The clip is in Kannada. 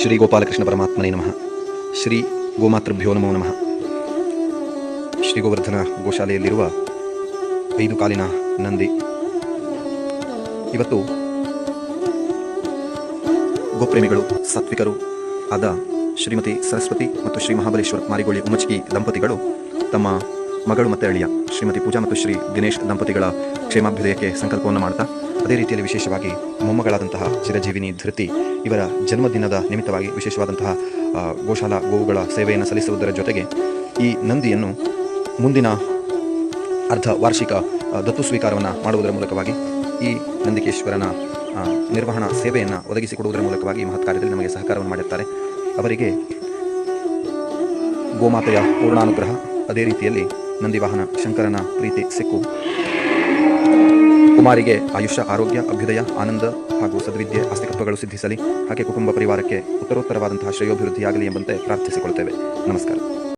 ಶ್ರೀ ಗೋಪಾಲಕೃಷ್ಣ ಪರಮಾತ್ಮನೇ ನಮಃ. ಶ್ರೀ ಗೋಮಾತೃಭ್ಯೋ ನಮೋ ನಮಃ. ಶ್ರೀ ಗೋವರ್ಧನ ಗೋಶಾಲೆಯಲ್ಲಿರುವ ಐದು ಕಾಲಿನ ನಂದಿ. ಇವತ್ತು ಗೋಪ್ರೇಮಿಗಳು, ಸಾತ್ವಿಕರು ಆದ ಶ್ರೀಮತಿ ಸರಸ್ವತಿ ಮತ್ತು ಶ್ರೀ ಮಹಾಬಲೇಶ್ವರ ಮಾರಿಗೋಳಿ ಉಮಚಿಕಿ ದಂಪತಿಗಳು ತಮ್ಮ ಮಗಳು ಮತ್ತು ಅಳಿಯ ಶ್ರೀಮತಿ ಪೂಜಾ ಮತ್ತು ಶ್ರೀ ದಿನೇಶ್ ದಂಪತಿಗಳ ಕ್ಷೇಮಾಭ್ಯುದಯಕ್ಕೆ ಸಂಕಲ್ಪವನ್ನು ಮಾಡ್ತಾ ಅದೇ ರೀತಿಯಲ್ಲಿ ವಿಶೇಷವಾಗಿ ಮೊಮ್ಮಗಳಾದಂತಹ ಚಿರಜೀವಿನಿ, ಧೃತಿ ಇವರ ಜನ್ಮದಿನದ ನಿಮಿತ್ತವಾಗಿ ವಿಶೇಷವಾದಂತಹ ಗೋಶಾಲಾ ಗೋವುಗಳ ಸೇವೆಯನ್ನು ಸಲ್ಲಿಸುವುದರ ಜೊತೆಗೆ ಈ ನಂದಿಯನ್ನು ಮುಂದಿನ ಅರ್ಧ ವಾರ್ಷಿಕ ದತ್ತು ಸ್ವೀಕಾರವನ್ನು ಮಾಡುವುದರ ಮೂಲಕವಾಗಿ ಈ ನಂದಿಕೇಶ್ವರನ ನಿರ್ವಹಣಾ ಸೇವೆಯನ್ನು ಒದಗಿಸಿಕೊಡುವುದರ ಮೂಲಕವಾಗಿ ಈ ಮಹತ್ ಕಾರ್ಯದಲ್ಲಿ ನಮಗೆ ಸಹಕಾರವನ್ನು ಮಾಡಿರ್ತಾರೆ. ಅವರಿಗೆ ಗೋಮಾತೆಯ ಪೂರ್ಣಾನುಗ್ರಹ, ಅದೇ ರೀತಿಯಲ್ಲಿ ನಂದಿವಾಹನ ಶಂಕರನ ಪ್ರೀತಿ ಸಿಕ್ಕು. ಕುಮಾರಿಗೆ ಆಯುಷ್ಯ, ಆರೋಗ್ಯ, ಅಭ್ಯುದಯ, ಆನಂದ ಹಾಗೂ ಸದ್ವಿದ್ಯೆ, ಆಸ್ತಿಕತ್ವಗಳು ಸಿದ್ಧಿಸಲಿ. ಹಾಗೆ ಕುಟುಂಬ ಪರಿವಾರಕ್ಕೆ ಉತ್ತರೋತ್ತರವಾದಂತಹ ಶ್ರೇಯೋಭಿವೃದ್ಧಿಯಾಗಲಿ ಎಂಬಂತೆ ಪ್ರಾರ್ಥಿಸಿಕೊಳ್ಳುತ್ತೇವೆ. ನಮಸ್ಕಾರ.